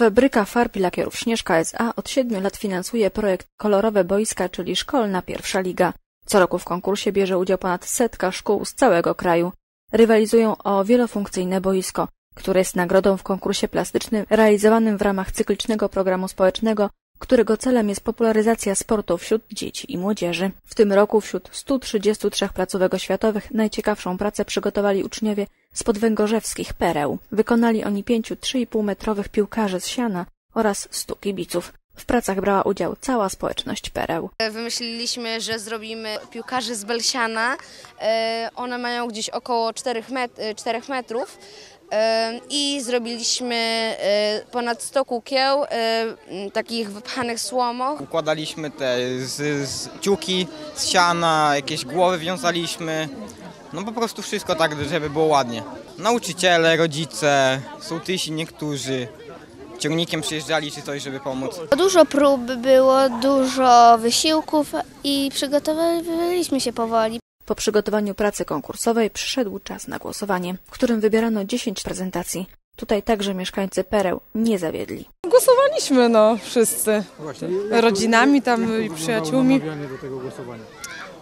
Fabryka farb i lakierów Śnieżka S.A. od siedmiu lat finansuje projekt Kolorowe Boiska, czyli Szkolna Pierwsza Liga. Co roku w konkursie bierze udział ponad setka szkół z całego kraju. Rywalizują o wielofunkcyjne boisko, które jest nagrodą w konkursie plastycznym realizowanym w ramach cyklicznego programu społecznego, którego celem jest popularyzacja sportu wśród dzieci i młodzieży. W tym roku wśród 133 placówek oświatowych najciekawszą pracę przygotowali uczniowie z podwęgorzewskich pereł. Wykonali oni pięciu 3,5 metrowych piłkarzy z siana oraz stu kibiców. W pracach brała udział cała społeczność pereł. Wymyśliliśmy, że zrobimy piłkarzy z Belsiana. E, One mają gdzieś około 4, met 4 metrów. E, I zrobiliśmy e, ponad 100 kukieł, e, takich wypchanych słomą. Układaliśmy te z, z ciuki, z siana, jakieś głowy wiązaliśmy. No po prostu wszystko tak, żeby było ładnie. Nauczyciele, rodzice, sołtysi niektórzy ciągnikiem przyjeżdżali czy coś, żeby pomóc. Dużo prób było, dużo wysiłków i przygotowywaliśmy się powoli. Po przygotowaniu pracy konkursowej przyszedł czas na głosowanie, w którym wybierano 10 prezentacji. Tutaj także mieszkańcy pereł nie zawiedli. Głosowaliśmy, no, wszyscy. Rodzinami tam i przyjaciółmi.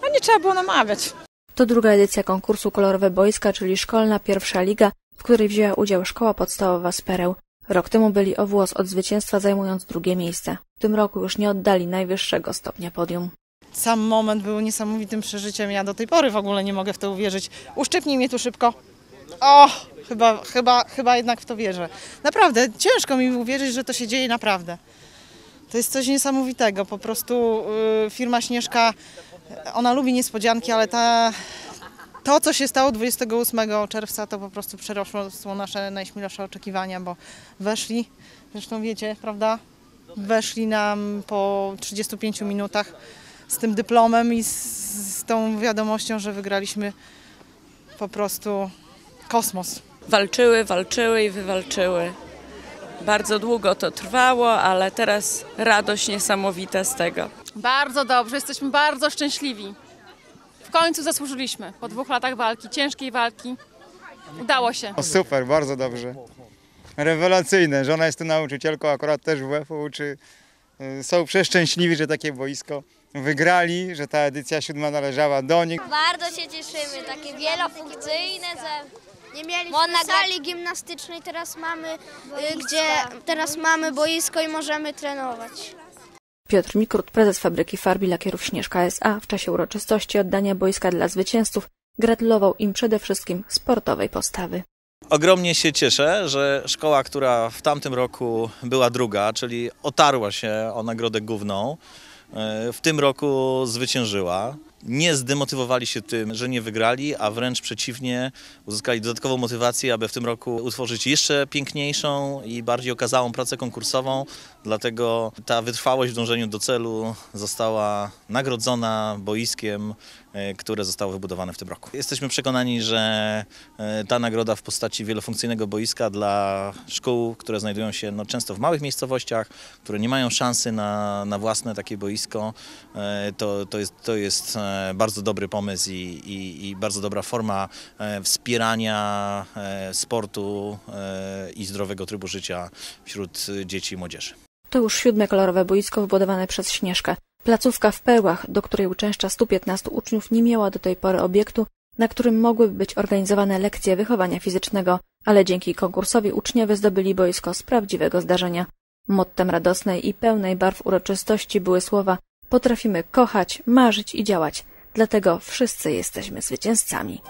A nie trzeba było namawiać. To druga edycja konkursu Kolorowe Boiska, czyli szkolna pierwsza liga, w której wzięła udział szkoła podstawowa z pereł. Rok temu byli o włos od zwycięstwa zajmując drugie miejsce. W tym roku już nie oddali najwyższego stopnia podium. Sam moment był niesamowitym przeżyciem. Ja do tej pory w ogóle nie mogę w to uwierzyć. Uszczypnij mnie tu szybko. O, chyba, chyba, chyba jednak w to wierzę. Naprawdę, ciężko mi uwierzyć, że to się dzieje naprawdę. To jest coś niesamowitego. Po prostu y, firma Śnieżka, ona lubi niespodzianki, ale ta, to, co się stało 28 czerwca, to po prostu przerosło nasze najśmielsze oczekiwania, bo weszli, zresztą wiecie, prawda? Weszli nam po 35 minutach z tym dyplomem i z, z tą wiadomością, że wygraliśmy po prostu kosmos. walczyły, walczyły i wywalczyły. Bardzo długo to trwało, ale teraz radość niesamowita z tego. Bardzo dobrze, jesteśmy bardzo szczęśliwi. W końcu zasłużyliśmy po dwóch latach walki, ciężkiej walki. Udało się. O, super, bardzo dobrze. Rewelacyjne. Żona jest tu nauczycielką, akurat też w WF uczy. Y, Są przeszczęśliwi, że takie boisko wygrali, że ta edycja siódma należała do nich. Bardzo się cieszymy, takie wielofunkcyjne, że Nie mieliśmy Można sali gimnastycznej, teraz mamy, y, gdzie teraz mamy boisko i możemy trenować. Piotr Mikrut, prezes fabryki farb i lakierów Śnieżka S.A. w czasie uroczystości oddania boiska dla zwycięzców gratulował im przede wszystkim sportowej postawy. Ogromnie się cieszę, że szkoła, która w tamtym roku była druga, czyli otarła się o nagrodę główną, e, w tym roku zwyciężyła. Nie zdemotywowali się tym, że nie wygrali, a wręcz przeciwnie, uzyskali dodatkową motywację, aby w tym roku utworzyć jeszcze piękniejszą i bardziej okazałą pracę konkursową. Dlatego ta wytrwałość w dążeniu do celu została nagrodzona boiskiem, które zostało wybudowane w tym roku. Jesteśmy przekonani, że e, ta nagroda w postaci wielofunkcyjnego boiska dla szkół, które znajdują się no, często w małych miejscowościach, które nie mają szansy na, na własne takie boisko, e, to, to, jest, to jest e, bardzo dobry pomysł i, i, i bardzo dobra forma e, wspierania e, sportu e, i zdrowego trybu życia wśród e, dzieci i młodzieży. To już siódme kolorowe boisko wybudowane przez Śnieżkę. Placówka w Pełach, do której uczęszcza 115 uczniów, nie miała do tej pory obiektu, na którym mogłyby być organizowane lekcje wychowania fizycznego, ale dzięki konkursowi uczniowie zdobyli boisko z prawdziwego zdarzenia. Mottem radosnej i pełnej barw uroczystości były słowa Potrafimy kochać, marzyć i działać, dlatego wszyscy jesteśmy zwycięzcami.